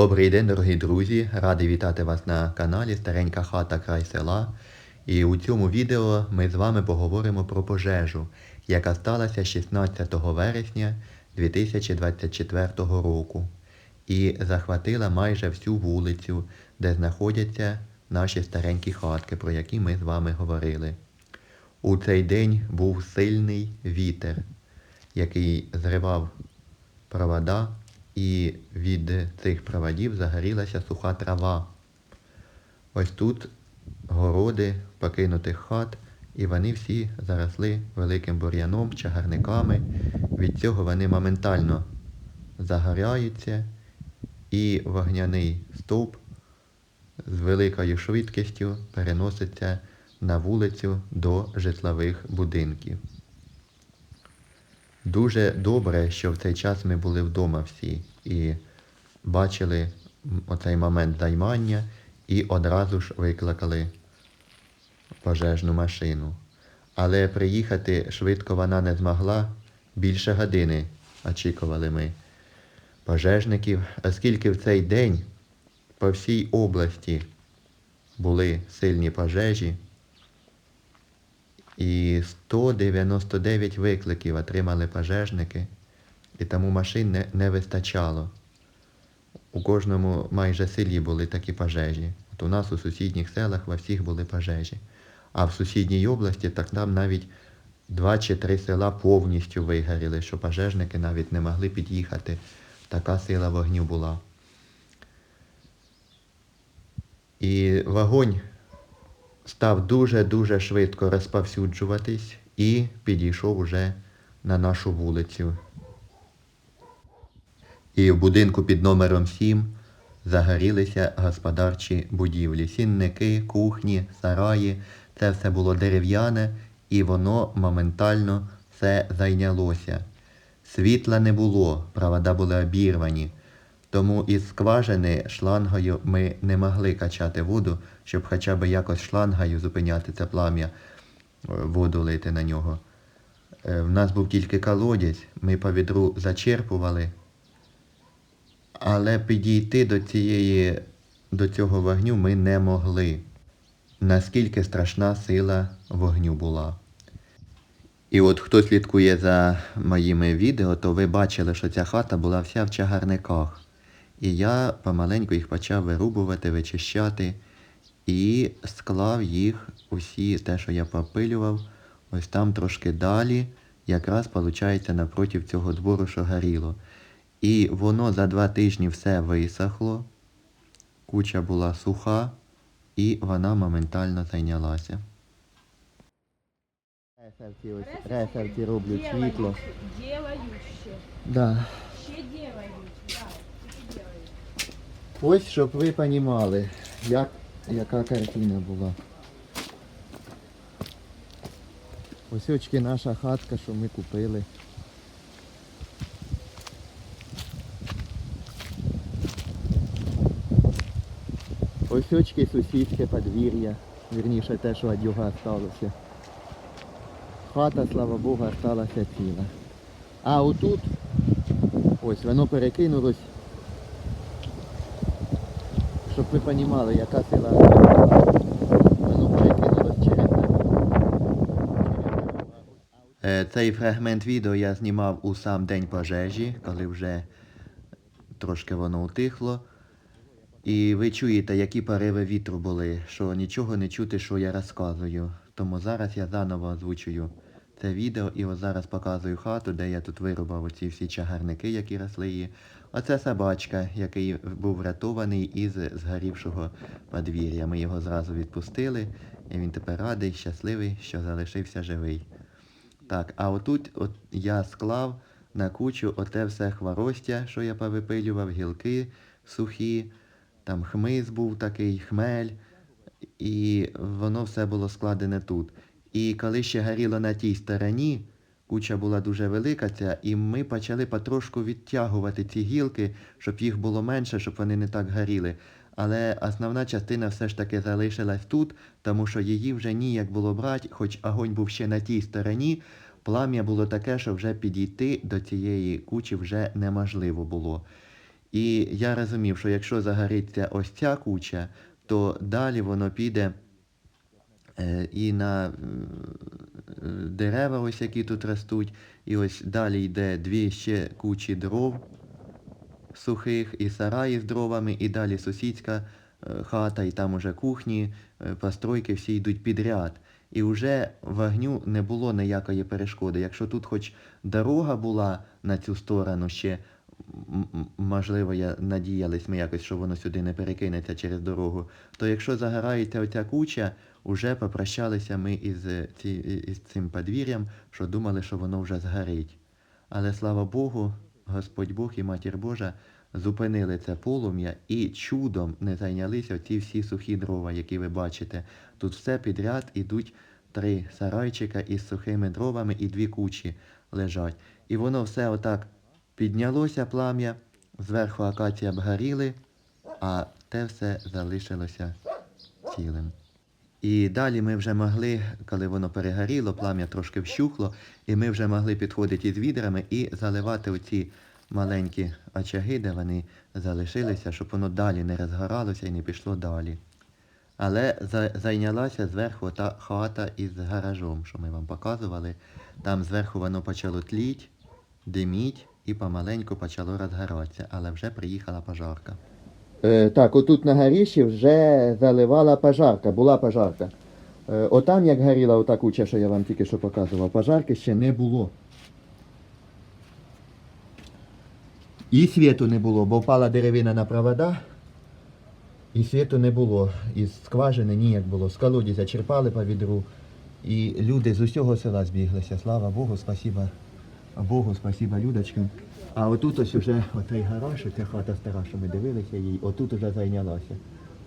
Добрий день, дорогі друзі! Радий вітати вас на каналі Старенька хата край села. І у цьому відео ми з вами поговоримо про пожежу, яка сталася 16 вересня 2024 року і захватила майже всю вулицю, де знаходяться наші старенькі хатки, про які ми з вами говорили. У цей день був сильний вітер, який зривав провода, і від цих проводів загорілася суха трава. Ось тут городи покинутих хат, і вони всі заросли великим бур'яном, чагарниками. Від цього вони моментально загоряються, і вогняний стовп з великою швидкістю переноситься на вулицю до житлових будинків. Дуже добре, що в цей час ми були вдома всі і бачили оцей момент займання і одразу ж викликали пожежну машину. Але приїхати швидко вона не змогла. Більше години очікували ми пожежників, оскільки в цей день по всій області були сильні пожежі. І 199 викликів отримали пожежники, і тому машин не, не вистачало. У кожному майже селі були такі пожежі. От у нас у сусідніх селах во всіх були пожежі. А в сусідній області так там навіть два чи три села повністю вигоріли, що пожежники навіть не могли під'їхати. Така сила вогню була. І вогонь став дуже-дуже швидко розповсюджуватись і підійшов уже на нашу вулицю. І в будинку під номером 7 загорілися господарчі будівлі. Сінники, кухні, сараї. Це все було дерев'яне і воно моментально все зайнялося. Світла не було, провода були обірвані. Тому із скважини шлангою ми не могли качати воду, щоб хоча б якось шлангою зупиняти це плам'я, е, воду лити на нього. Е, В нас був тільки колодязь, ми по відру зачерпували, але підійти до цієї, до цього вогню ми не могли. Наскільки страшна сила вогню була. І от хто слідкує за моїми відео, то ви бачили, що ця хата була вся в чагарниках. І я помаленьку їх почав вирубувати, вичищати і склав їх усі, те, що я попилював, ось там трошки далі, якраз виходить напроти цього двору, що горіло. І воно за два тижні все висохло, куча була суха, і вона моментально зайнялася. Ресерці, ось, ресерці роблять світло. Ще. Да. Ще делають. Ось, щоб ви розуміли, як, яка картина була. Ось очки наша хатка, що ми купили. Ось очки сусідське подвір'я. Вірніше те, що від його сталося. Хата, слава Богу, сталася ціла. А отут, ось воно перекинулось щоб ви розуміли, яка сила воно перекинулось через Цей фрагмент відео я знімав у сам день пожежі, коли вже трошки воно утихло. І ви чуєте, які пориви вітру були, що нічого не чути, що я розказую. Тому зараз я заново озвучую це відео і ось зараз показую хату, де я тут вирубав оці всі чагарники, які росли її. Оце собачка, який був врятований із згорівшого подвір'я. Ми його зразу відпустили, і він тепер радий, щасливий, що залишився живий. Так, а отут от я склав на кучу оте все хворостя, що я повипилював, гілки сухі, там хмиз був такий, хмель, і воно все було складене тут. І коли ще горіло на тій стороні, куча була дуже велика ця, і ми почали потрошку відтягувати ці гілки, щоб їх було менше, щоб вони не так горіли. Але основна частина все ж таки залишилась тут, тому що її вже ніяк було брати, хоч огонь був ще на тій стороні, плам'я було таке, що вже підійти до цієї кучі вже неможливо було. І я розумів, що якщо загориться ось ця куча, то далі воно піде і на е, дерева, ось які тут ростуть, і ось далі йде дві ще кучі дров сухих, і сараї з дровами, і далі сусідська е, хата, і там уже кухні, е, постройки всі йдуть підряд. І вже вогню не було ніякої перешкоди. Якщо тут хоч дорога була на цю сторону ще, можливо, я надіялись ми якось, що воно сюди не перекинеться через дорогу, то якщо загорається оця куча, уже попрощалися ми із, ці, із цим подвір'ям, що думали, що воно вже згорить. Але слава Богу, Господь Бог і Матір Божа зупинили це полум'я і чудом не зайнялися оці всі сухі дрова, які ви бачите. Тут все підряд ідуть три сарайчика із сухими дровами і дві кучі лежать. І воно все отак піднялося плам'я, зверху акація обгоріли, а те все залишилося цілим. І далі ми вже могли, коли воно перегоріло, плам'я трошки вщухло, і ми вже могли підходити із відрами і заливати оці маленькі очаги, де вони залишилися, щоб воно далі не розгоралося і не пішло далі. Але за- зайнялася зверху та хата із гаражом, що ми вам показували. Там зверху воно почало тліть, диміть і помаленьку почало розгоратися, але вже приїхала пожарка. Е, так, отут на горіші вже заливала пожарка, була пожарка. Е, отам, як горіла ота куча, що я вам тільки що показував, пожарки ще не було. І світу не було, бо впала деревина на провода, і світу не було. Із скважини ніяк було. З колодязя черпали по відру. І люди з усього села збіглися. Слава Богу, спасіба Богу, спасіба людочкам. А отут ось уже отой гараж, ця хата стара, що ми дивилися їй, отут уже зайнялася.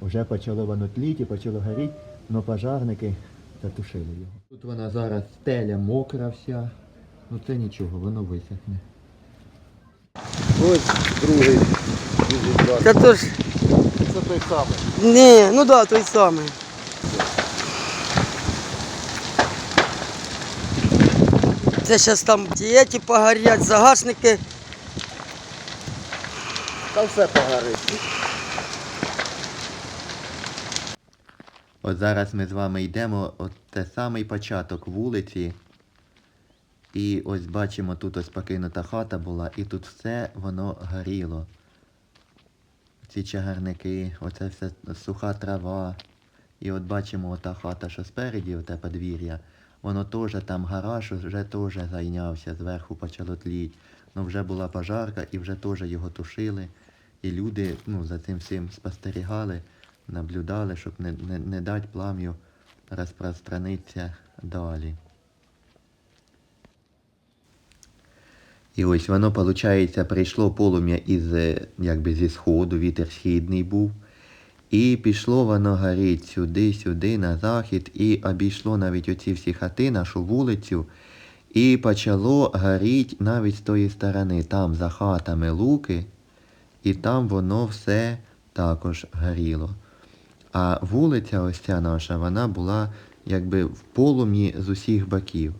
Уже почало воно тліти, почало горіти, але пожарники затушили його. Тут вона зараз стеля мокра вся. Ну це нічого, воно висохне. Ось другий Та то ж, Це той самий. ні, ну да, той самий. Це зараз там ті ті погорять, загашники. Та все погорить. От зараз ми з вами йдемо, от те самий початок вулиці. І ось бачимо, тут ось покинута хата була, і тут все воно горіло. Ці чагарники, оце все суха трава. І от бачимо ота хата, що спереді, оте подвір'я. Воно теж там гараж вже теж зайнявся, зверху почало тліть. Ну вже була пожарка і вже теж його тушили. І люди ну, за цим всім спостерігали, наблюдали, щоб не, не, не дати плам'ю розпространитися далі. І ось воно, виходить, прийшло полум'я із, якби зі сходу, вітер східний був. І пішло воно горіть сюди, сюди, на захід, і обійшло навіть оці всі хати, нашу вулицю, і почало горіть навіть з тої сторони, там за хатами луки, і там воно все також горіло. А вулиця ось ця наша, вона була якби в полум'ї з усіх боків.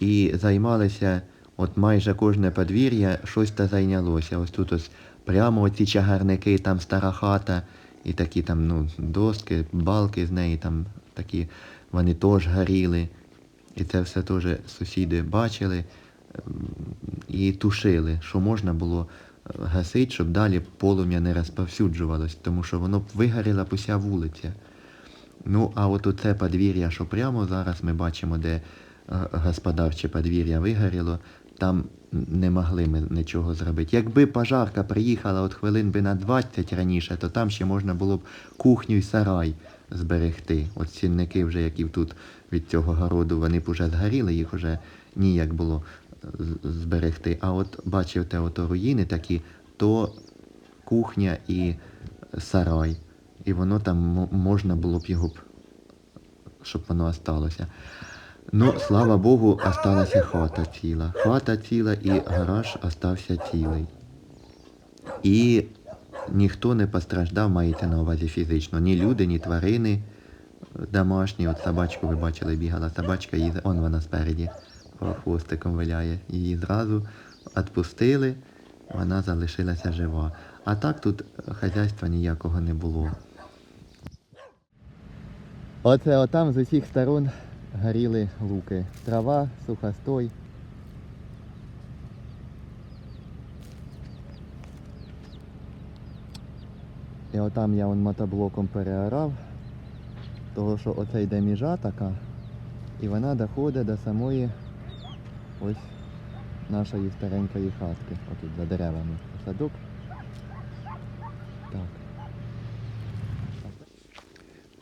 І займалися, от майже кожне подвір'я щось та зайнялося. Ось тут ось прямо оці чагарники, там стара хата, і такі там ну, доски, балки з неї там такі, вони теж горіли. І це все теж сусіди бачили і тушили, що можна було е, гасити, щоб далі полум'я не розповсюджувалось, тому що воно б вигоріла б вулиця. Ну, а от оце подвір'я, що прямо зараз ми бачимо, де е, господарче подвір'я вигоріло, там не могли ми нічого зробити. Якби пожарка приїхала от хвилин би на 20 раніше, то там ще можна було б кухню і сарай зберегти. От сінники вже, які тут від цього городу, вони б уже згоріли, їх вже ніяк було зберегти. А от бачите, ото руїни такі, то кухня і сарай. І воно там можна було б його щоб воно осталося. Ну, слава Богу, осталася хата ціла. Хата ціла і гараж остався цілий. І ніхто не постраждав, маєте на увазі фізично. Ні люди, ні тварини домашні. От собачку ви бачили, бігала собачка, її, он вона спереді хвостиком виляє. Її зразу відпустили вона залишилася жива. А так тут хазяйства ніякого не було. Оце отам з усіх сторон горіли луки. Трава, сухостой. І отам я он мотоблоком переорав, того що оце йде міжа така, і вона доходить до самої ось нашої старенької хатки. Отут за деревами. Садок. Так.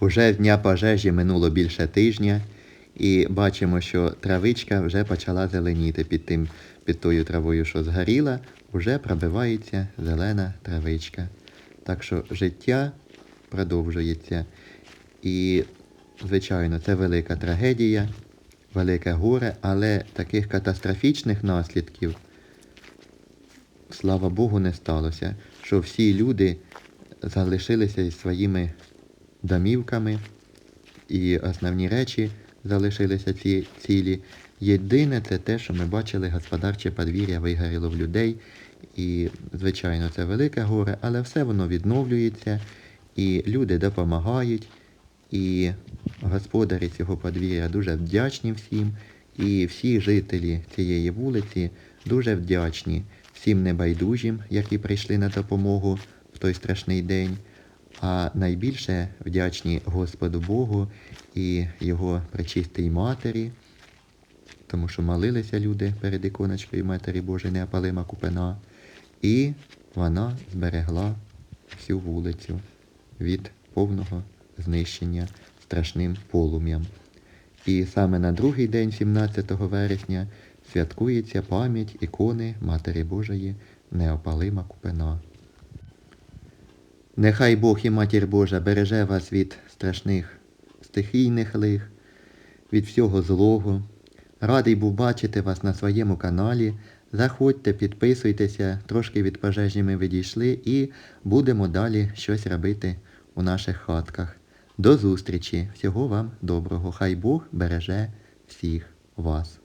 Уже з дня пожежі минуло більше тижня, і бачимо, що травичка вже почала зеленіти під тим, під тою травою, що згоріла, вже пробивається зелена травичка. Так що життя продовжується. І, звичайно, це велика трагедія, велике горе, але таких катастрофічних наслідків, слава Богу, не сталося. Що всі люди залишилися із своїми домівками, і основні речі залишилися ці цілі. Єдине це те, що ми бачили, господарче подвір'я вигоріло в людей. І, звичайно, це велике горе, але все воно відновлюється, і люди допомагають, і господарі цього подвір'я дуже вдячні всім, і всі жителі цієї вулиці дуже вдячні всім небайдужим, які прийшли на допомогу в той страшний день. А найбільше вдячні Господу Богу і Його пречистій матері, тому що молилися люди перед іконочкою Матері Божої Неопалима Купина, і вона зберегла всю вулицю від повного знищення страшним полум'ям. І саме на другий день, 17 вересня, святкується пам'ять ікони Матері Божої Неопалима Купина. Нехай Бог і Матір Божа береже вас від страшних стихійних лих, від всього злого. Радий був бачити вас на своєму каналі. Заходьте, підписуйтеся, трошки від пожежі ми відійшли і будемо далі щось робити у наших хатках. До зустрічі! Всього вам доброго! Хай Бог береже всіх вас!